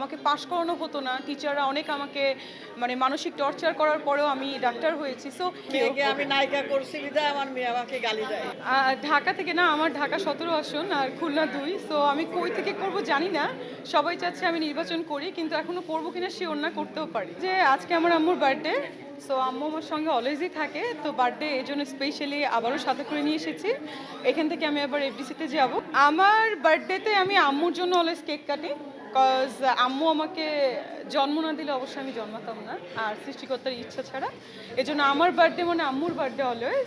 আমাকে পাশ করানো হতো না। টিচাররা অনেক আমাকে মানে মানসিক টর্চার করার পরেও আমি ডাক্তার হয়েছি। সো আমি নায়িকা করছি আমার মেয়ে আমাকে গালি দেয়। ঢাকা থেকে না আমার ঢাকা সতেরো আসন আর খুলনা দুই। সো আমি কই থেকে করব জানি না। সবাই চাচ্ছে আমি নির্বাচন করি কিন্তু এখনও করব কিনা সে অন্য করতেও পারি। যে আজকে আমার আম্মুর বার্থডে সো আম্মু আমার সঙ্গে অলওয়েজই থাকে। তো বার্থডে এই জন্য স্পেশালি আবারও সাথে করে নিয়ে এসেছি। এখান থেকে আমি আবার এফডিসিতে যাব। আমার বার্থডেতে আমি আম্মুর জন্য অলওয়েজ কেক কাটি। কজ আম্মু আমাকে জন্ম না দিলে অবশ্যই আমি জন্মাতাম না, আর সৃষ্টিকর্তার ইচ্ছা ছাড়া। এই জন্য আমার বার্থডে মানে আম্মুর বার্থডে অলওয়েজ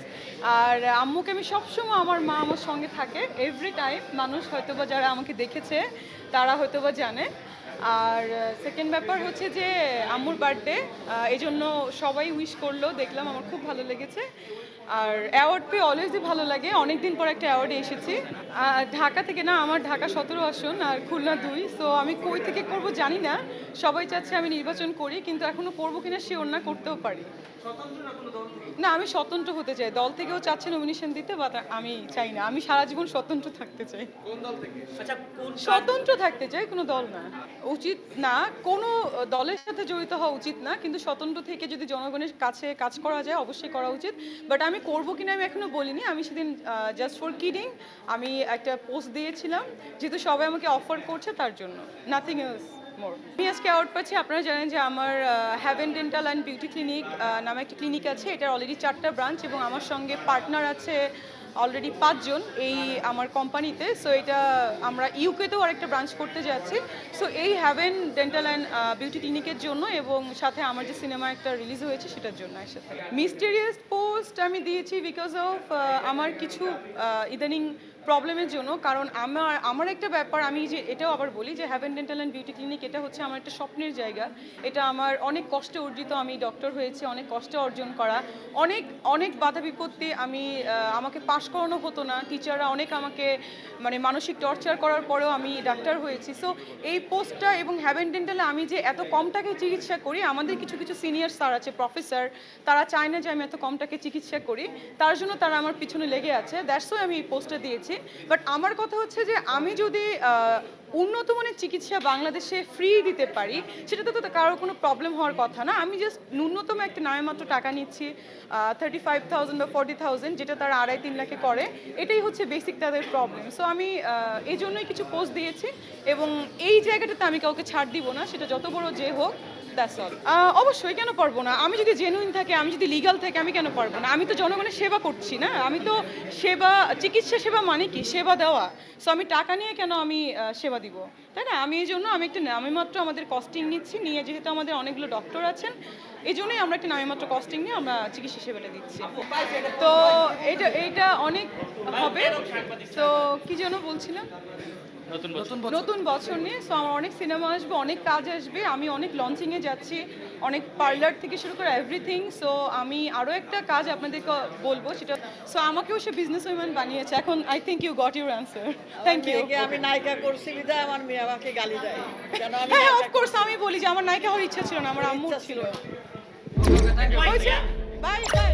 আর আম্মুকে আমি সবসময় আমার মা আমার সঙ্গে থাকে। এভরি টাইম মানুষ হয়তোবা যারা আমাকে দেখেছে, তারা হয়তোবা জানে। আর সেকেন্ড ব্যাপার হচ্ছে যে আম্মুর বার্থডে এই জন্য সবাই উইশ করল, দেখলাম আমার খুব ভালো লেগেছে। আর অ্যাওয়ার্ড পেয়ে অলওয়েজই ভালো লাগে। অনেক দিন পর একটা অ্যাওয়ার্ডে এসেছি। ঢাকা থেকে না আমার ঢাকা সতেরো আসন আর খুলনা দুই। সো আমি কই থেকে করব জানি না। সবাই চাচ্ছে আমি নির্বাচন করি কিন্তু এখনও করব কিনা সে অন্য করতেও পারি। না আমি স্বতন্ত্র হতে চাই। দল থেকেও চাচ্ছে নমিনেশন দিতে বাট আমি চাই না। আমি সারা জীবন স্বতন্ত্র থাকতে চাই। আচ্ছা স্বতন্ত্র থাকতে চাই কোনো দল না। উচিত না কোনো দলের সাথে জড়িত হওয়া উচিত না কিন্তু স্বতন্ত্র থেকে যদি জনগণের কাছে কাজ করা যায় অবশ্যই করা উচিত। বাট আমি করব কিনা আমি এখনও বলিনি। আমি সেদিন জাস্ট ফর কিডিং আমি একটা পোস্ট দিয়েছিলাম, যেহেতু সবাই আমাকে অফার করছে তার জন্য। নাথিং এলস মোর আমি আজকে অ্যাওয়ার্ড পাচ্ছি। আপনারা জানেন যে আমার Haven dental and beauty clinic নামে একটা ক্লিনিক আছে। এটার অলরেডি চারটা ব্রাঞ্চ এবং আমার সঙ্গে পার্টনার আছে অলরেডি পাঁচজন এই আমার কোম্পানিতে সো এটা আমরা ইউকেতেও আরেকটা ব্রাঞ্চ করতে যাচ্ছি। সো এই হ্যাভেন ডেন্টাল অ্যান্ড বিউটি ক্লিনিকের জন্য এবং সাথে আমার যে সিনেমা একটা রিলিজ হয়েছে সেটার জন্য একসাথে। মিস্টেরিয়াস পোস্ট আমি দিয়েছি বিকজ অফ আমার কিছু ইদানিং প্রবলেমের জন্য, কারণ আমার আমার একটা ব্যাপার, আমি যে এটাও আবার বলি যে Haven dental and beauty clinic এটা হচ্ছে আমার একটা স্বপ্নের জায়গা। এটা আমার অনেক কষ্টে অর্জিত, আমি ডক্টর হয়েছি, অনেক কষ্টে অর্জন করা। অনেক অনেক বাধা বিপত্তি আমি আমাকে পাশ করানো হতো না। টিচাররা অনেক আমাকে মানে মানসিক টর্চার করার পরেও আমি ডাক্তার হয়েছি। সো এই পোস্টটা এবং হ্যাভেন ডেন্টালে আমি যে এত কম টাকায় চিকিৎসা করি, আমাদের কিছু কিছু সিনিয়র স্যার আছে প্রফেসর তারা চায় না যে আমি এত কম টাকায় চিকিৎসা করি। তার জন্য তারা আমার পিছনে লেগে আছে। দ্যাটস ওয়াই আমি এই পোস্টটা দিয়েছি। বাট আমার কথা হচ্ছে যে, আমি যদি উন্নত মানের চিকিৎসা বাংলাদেশে ফ্রি দিতে পারি সেটা তো কারোর কোনো প্রবলেম হওয়ার কথা না। আমি জাস্ট ন্যূনতম একটা নামে মাত্র টাকা নিচ্ছি থার্টি ফাইভ থাউজেন্ড বা ফর্টি থাউজেন্ড যেটা তারা আড়াই তিন লাখে করে। এটাই হচ্ছে বেসিক তাদের প্রবলেম সো আমি এই জন্যই কিছু পোস্ট দিয়েছি এবং এই জায়গাটাতে আমি কাউকে ছাড় দিব না। সেটা যত বড় যে হোক অবশ্যই, কেন পারব না? আমি যদি জেনুইন থাকে, আমি যদি লিগাল থাকে, আমি কেন পারব না? আমি তো জনগণের সেবা করছি, না? আমি তো সেবা, চিকিৎসা সেবা মানে কি? সেবা দেওয়া। সো আমি টাকা নিয়ে কেন আমি সেবা দিব? তাই না? আমি এই জন্য আমি একটা নামেমাত্র আমাদের কস্টিং নিচ্ছি নিয়ে যেহেতু আমাদের অনেকগুলো ডক্টর আছেন এই জন্যই আমরা একটা নামেমাত্র কস্টিং নিয়ে আমরা চিকিৎসা সেবাটা দিচ্ছি। তো এটা এইটা অনেক হবে। তো কি যেন বলছিলাম? নতুন নতুন বছর নিয়ে সো আমার অনেক সিনেমা আসবে অনেক কাজ আসবে আমি অনেক লঞ্চিংয়ে যাচ্ছি। অনেক পার্লার থেকে শুরু করে এভরিথিং সো আমি আরও একটা কাজ আপনাদেরকে বলব সেটা সো আমাকেও সে বিজনেস উইম্যান বানিয়েছে। এখন I think you got your answer thank you আমি নায়িকা করছি বিধায় আমার মেয়ে আমাকে গালি দেয়। হ্যাঁ অফকোর্স আমি বলি যে আমার নায়িকা হওয়ার ইচ্ছা ছিল না আমার আম্মু ছিল। ছিল। Bye bye